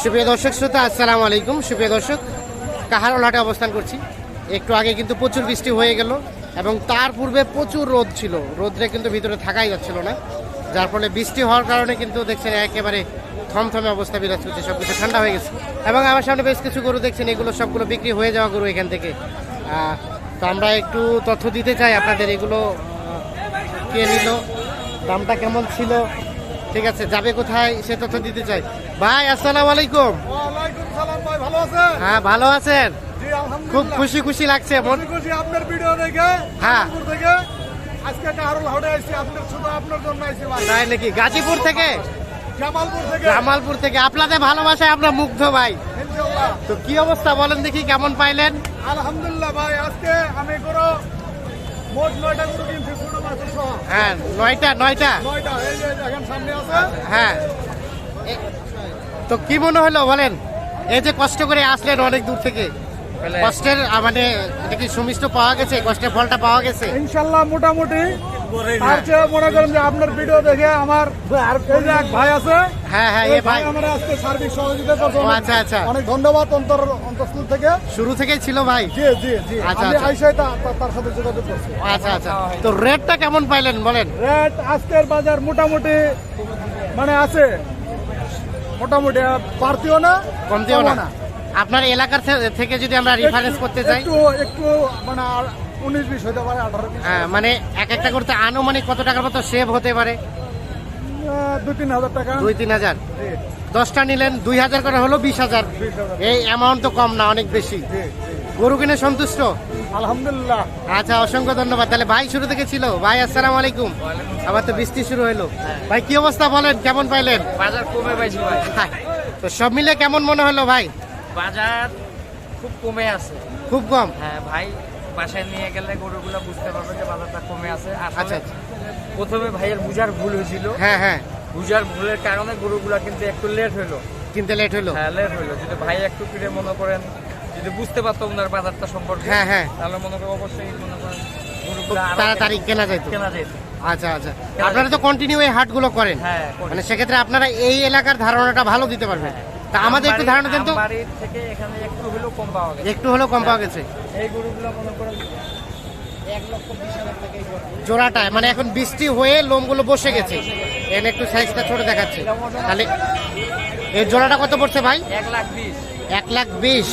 সুপ্রিয় দর্শক, শ্রোতা, আসসালামু আলাইকুম। সুপ্রিয় দর্শক কাহারোল হাটে অবস্থান করছি? একটু আগে কিন্তু প্রচুর বৃষ্টি হয়ে গেল এবং তার পূর্বে প্রচুর রোদ ছিল। রোদ্রে কিন্তু ভিতরে থাকাই যাচ্ছিল না। যার ফলে বৃষ্টি হওয়ার কারণে কিন্তু দেখছেন একেবারে থমথমে অবস্থা বিরাজ করছে সব কিছু ঠান্ডা হয়ে গেছে। এবং আমার সামনে বেশ কিছু গরু দেখছেন, এগুলো সবগুলো বিক্রি হয়ে যাওয়া গরু এখান থেকে। তো আমরা একটু তথ্য দিতে চাই আপনাদের, এগুলো কে নিল, দামটা কেমন ছিল? ঠিক আছে যাবে কোথায় সে তথ্য দিতে চাই। ভাই আসসালামু আলাইকুম। ভাই ভালো আছেন? হ্যাঁ ভালো আছেন। খুব খুশি খুশি লাগছে। খুশি খুশি আপনার ভিডিও দেখে হ্যাঁ। গাজীপুর থেকে। আজকে কাহারুল হাটে আইছি আপনার শুধু আপনার জন্য আইছি ভাই। তাই নাকি? গাজীপুর থেকে? জামালপুর থেকে। জামালপুর থেকে। আপনাদের ভালোবাসায় আমরা মুগ্ধ ভাই। ইনশাআল্লাহ। তো কি অবস্থা বলেন দেখি কেমন পাইলেন? আলহামদুলিল্লাহ ভাই আজকে আমি করো মোট নয়টা গরু কিনছি ছোট মাছের সহ হ্যাঁ নয়টা নয়টা। নয়টা এই যে দেখেন সামনে আছে। হ্যাঁ। তো কি মনে হলো বলেন? এই যে কষ্ট করে আসলেন অনেক দূর থেকে। কষ্টের মানে এটা কি সুমিষ্ট পাওয়া গেছে? কষ্টের ফলটা পাওয়া গেছে? ইনশাল্লাহ মোটামুটি। আর চেয়ে মনে করেন যে আপনার ভিডিও দেখে আমার এই যে এক ভাই আছে হ্যাঁ হ্যাঁ এই ভাই। আমার আজকে সার্বিক সহযোগিতা করছে। আচ্ছা, আচ্ছা। অনেক ধন্যবাদ অন্তর অন্তঃস্থল থেকে। শুরু থেকেই ছিল ভাই? জি জি জি। আচ্ছা, আমি। আইসাই তার সাথে যোগাযোগ করছি। আচ্ছা আচ্ছা। তো রেটটা কেমন পাইলেন বলেন? রেট আজকের বাজার মোটামুটি মানে আছে। মোটামুটি বাড়তিও না কমতেও না। আপনার এলাকার থেকে যদি আমরা রেফারেন্স করতে চাই একটু একটু মানে উনিশ বিশ হতে পারে আঠারো হ্যাঁ, মানে এক একটা করতে আনুমানিক কত টাকার মতো সেভ হতে পারে? দুই তিন হাজার টাকা। দুই তিন হাজার? দশটা নিলেন দুই হাজার করে হলো বিশ হাজার। এই অ্যামাউন্ট তো কম না অনেক বেশি। জি, জি। গরু কিনে সন্তুষ্ট? আলহামদুলিল্লাহ। আচ্ছা অসংখ্য ধন্যবাদ। তাহলে ভাই শুরু থেকে ছিল। ভাই আসসালামু আলাইকুম। আবার তো বৃষ্টি শুরু হলো ভাই কি অবস্থা বলেন? কেমন পাইলেন? বাজার কমে পাইছি ভাই তো সব মিলে কেমন মনে হলো ভাই? বাজার খুব কমে আছে। খুব কম? হ্যাঁ ভাই বাসায় নিয়ে গেলে গরুগুলো বুঝতে পারবে যে বাজারটা কমে আছে। আচ্ছা আচ্ছা। প্রথমে ভাইয়ের বুঝার ভুল হয়েছিল। হ্যাঁ হ্যাঁ। বুঝার ভুলের কারণে গরুগুলা কিন্তু একটু লেট হলো। কিনতে লেট হলো? হ্যাঁ লেট হলো। যদি ভাই একটু ফিরে মনে করেন যদি বুঝতে পারতো ওনার বাজারটা সম্পর্কে হ্যাঁ, হ্যাঁ। তাহলে মনে করেন অবশ্যই মনে করেন তাড়াতাড়ি কেনা যাইতো কেনা যেত। আচ্ছা আচ্ছা। আপনারা তো কন্টিনিউ এই হাটগুলো করেন। হ্যাঁ মানে সেক্ষেত্রে আপনারা এই এলাকার ধারণাটা ভালো দিতে পারবেন। তা আমাদের একটু ধারণা দেন তো। বাড়ির থেকে এখানে একটু হলেও কম পাওয়া গেছে। একটু হলেও কম পাওয়া গেছে। এই গরুগুলো মনে করেন মানে এখন বৃষ্টি হয়ে লোমগুলো বসে গেছে। এখানে একটু সাইজটা ছোট দেখাচ্ছে। তাহলে এই জোড়াটা কত পড়ছে ভাই? এক লাখ বিশ। এক লাখ বিশ।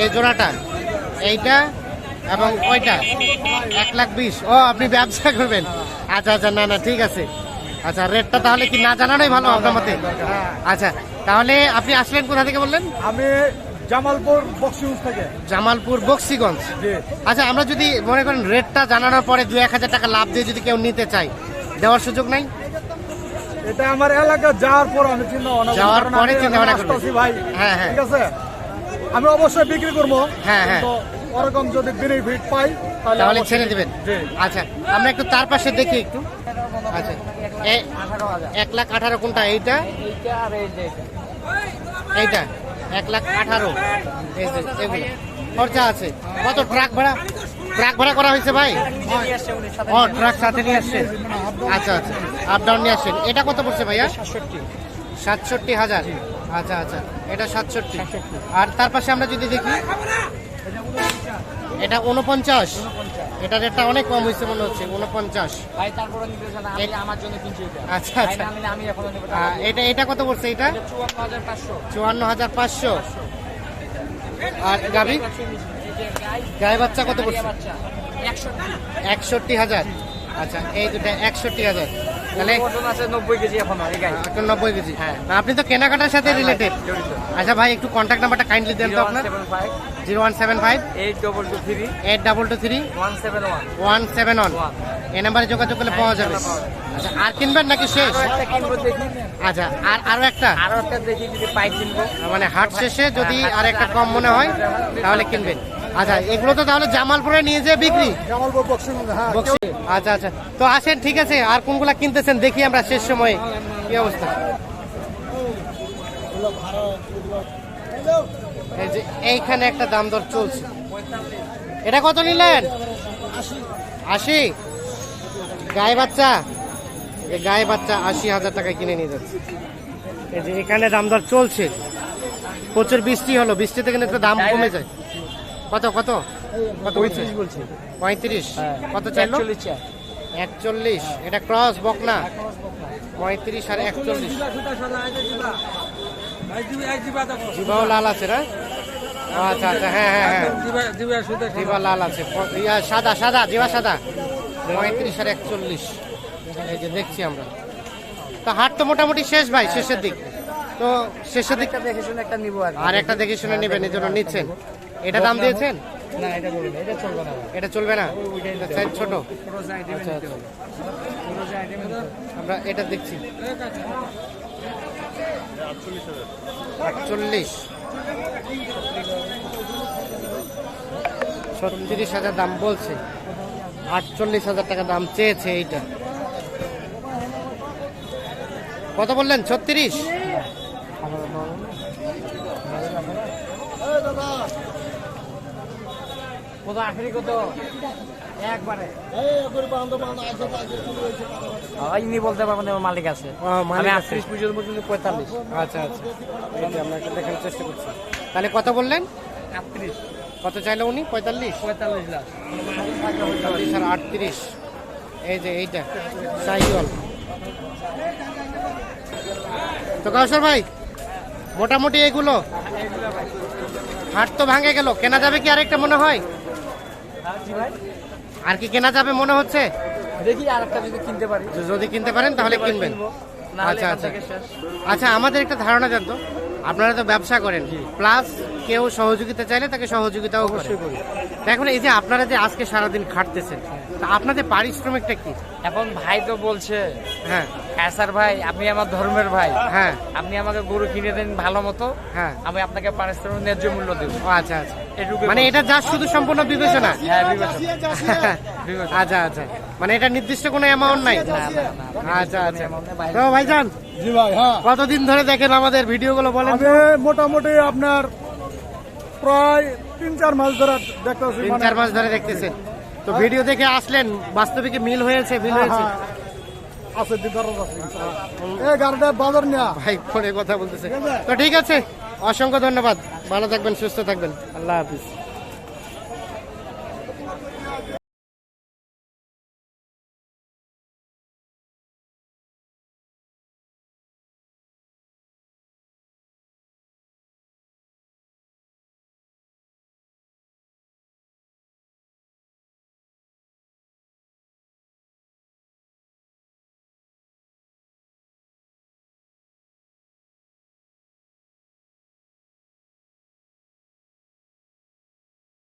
এই জোড়াটা এইটা এবং ওইটা এক লাখ বিশ। ও আপনি ব্যবসা করবেন। আচ্ছা আচ্ছা না না ঠিক আছে। আচ্ছা রেটটা তাহলে কি না জানানোই ভালো আপনার মতে? আচ্ছা তাহলে আপনি আসলেন কোথা থেকে বললেন? আমি জামালপুর বক্সিউজ থেকে। জামালপুর বক্সিগঞ্জ। আচ্ছা আমরা যদি মনে করেন রেটটা জানানোর পরে দু এক হাজার টাকা লাভ দিয়ে যদি কেউ নিতে চাই দেওয়ার সুযোগ নাই? এটা আমার এলাকা যাওয়ার পর আমি চিন্তা ভাবনা যাওয়ার পরে চিন্তা ভাবনা করবেন। ভাই। হ্যাঁ, হ্যাঁ। ঠিক আছে? আমি অবশ্যই বিক্রি করব। হ্যাঁ, হ্যাঁ। ওরকম যদি বেনিফিট পাই তাহলে ছেড়ে দিবেন। আচ্ছা আমরা একটু তার পাশে দেখি একটু। আচ্ছা। এক লাখ আঠারো কোনটা? এইটা? এইটা। এক লাখ আঠারো। খরচা আছে। কত ট্রাক ভাড়া? ট্রাক ভাড়া করা হয়েছে ভাই? ও, ট্রাক সাথে নিয়ে আসছে আচ্ছা আচ্ছা। আপ ডাউন নিয়ে আসছেন। এটা কত পড়ছে ভাইয়া? সাতষট্টি হাজার। আচ্ছা আচ্ছা। এটা সাতষট্টি। আর তার পাশে আমরা যদি দেখি এটা উনপঞ্চাশ এটা রেটটা অনেক কম হয়েছে মনে হচ্ছে উনপঞ্চাশ ভাই তারপরে নিতে আমার জন্য কিনছি আচ্ছা, আচ্ছা। আমি এখনও এটা এটা কত পড়ছে এটা? চুয়ান্ন হাজার পাঁচশো। আর গাবি গায়ে বাচ্চা কত পড়ছে? একষট্টি হাজার। আচ্ছা এই দুটা একষট্টি হাজার। তাহলে? ওজন আছে নব্বই কেজি এখনও এই নব্বই কেজি। হ্যাঁ। আপনি তো কেনাকাটার সাথে রিলেটেড আচ্ছা ভাই একটু কন্ট্যাক্ট নাম্বারটা কাইন্ডলি দেন তো আপনার। Zero one seven five. Eight double two three. Eight double two three. One seven one. One seven one. এই নাম্বারে যোগাযোগ করলে পাওয়া যাবে। আচ্ছা আর কিনবেন নাকি শেষ? আচ্ছা আর আরও একটা? আরও একটা দেখি যদি পাই কিনবো। মানে হাট শেষে যদি আর একটা কম মনে হয় তাহলে কিনবেন। আচ্ছা এগুলো তো তাহলে জামালপুরে নিয়ে যেয়ে বিক্রি? জামালপুর হ্যাঁ আচ্ছা আচ্ছা। তো আসেন ঠিক আছে আর কোনগুলা কিনতেছেন দেখি আমরা শেষ সময়ে কি অবস্থা। এই যে এইখানে একটা দাম দর চলছে। এটা কত নিলেন? আশি। গায়ে বাচ্চা? এই গায়ে বাচ্চা আশি হাজার টাকায় কিনে নিয়ে যাচ্ছে। এই যে এখানে দাম দর চলছে। প্রচুর বৃষ্টি হলো। বৃষ্টিতে কিন্তু একটু দাম কমে যায়। কত কত? কত বলছি। পঁয়ত্রিশ। কত চাইলো? একচল্লিশ এটা ক্রস বকনা? পঁয়ত্রিশ আর একচল্লিশ। জিবাও লাল আছে না? আচ্ছা আচ্ছা হ্যাঁ হ্যাঁ হ্যাঁ। জিবা লাল আছে। ইয়া, সাদা সাদা জিবা সাদা। পঁয়ত্রিশ আর একচল্লিশ। এই যে দেখছি আমরা। তো হাট তো মোটামুটি শেষ ভাই শেষের দিক। তো শেষের দিকটা দেখে শুনে একটা নিবো আর আর একটা দেখে শুনে নেবেন এই জন্য নিচ্ছেন। এটা দাম দিয়েছেন? না এটা চলবে না এটা চলবে না? সাইজ ছোট? পুরো আইটেম আচ্ছা, আইটেম আমরা এটা দেখছি। আটচল্লিশ। ছত্রিশ হাজার দাম বলছে। আটচল্লিশ হাজার টাকা দাম চেয়েছে এইটা। কত বললেন? ছত্রিশ? কত আখেরি কত? একবারে। ইনি বলতে পারবেন আমার মালিক আছে। মালিক আটত্রিশ পর্যন্ত পঁয়তাল্লিশ। আচ্ছা আচ্ছা। আমরা একটা চেষ্টা করছি। তাহলে কত বললেন? আটত্রিশ। কত চাইলো উনি? পঁয়তাল্লিশ? পঁয়তাল্লিশ লাখ। পঁয়তাল্লিশ আর আটত্রিশ। এই যে এইটা সাইওয়াল তো কাউসার ভাই মোটামুটি এগুলো? হাট তো ভাঙে গেল। কেনা যাবে কি আরেকটা মনে হয়? আর কি কেনা যাবে মনে হচ্ছে? দেখি আর একটা যদি কিনতে পারি। যদি কিনতে পারেন তাহলে কিনবেন। আচ্ছা, আচ্ছা। আচ্ছা। আমাদের একটা ধারণা জানতো। আপনারা তো ব্যবসা করেন। প্লাস কেউ সহযোগিতা চাইলে তাকে সহযোগিতাও করে। এখন এই যে আপনারা যে আজকে সারাদিন খাটতেছেন তা আপনাদের পারিশ্রমিকটা কি? এখন ভাই তো বলছে হ্যাঁ। হ্যাঁ স্যার ভাই আপনি আমার ধর্মের ভাই। হ্যাঁ। আপনি আমাকে গরু কিনে দেন ভালো মতো। হ্যাঁ। আমি আপনাকে পারিশ্রমিক ন্যায্য মূল্য দেবো। ও আচ্ছা আচ্ছা। এটুকু মানে এটা যা শুধু সম্পূর্ণ বিবেচনা? হ্যাঁ বিবেচনা। বিবেচনা। আচ্ছা আচ্ছা। মানে এটা নির্দিষ্ট কোনো অ্যামাউন্ট নাই? না, না, না। আচ্ছা আচ্ছা। তো ভাইজান জি ভাই হ্যাঁ। কতদিন ধরে দেখেন আমাদের ভিডিওগুলো বলেন আমি মোটামুটি আপনার প্রায় তিন চার মাস ধরে দেখতেছি তিন মানে- চার মাস ধরে দেখতেছেন। তো ভিডিও দেখে আসলেন বাস্তবে কি মিল হয়েছে মিল হ্যাঁ, হয়েছে? হ্যাঁ, আছে দিদারও এই গাড়িটা বাজার না ভাই ফোনে কথা বলতেছে। তো ঠিক আছে অসংখ্য ধন্যবাদ। ভালো থাকবেন সুস্থ থাকবেন। আল্লাহ হাফিজ।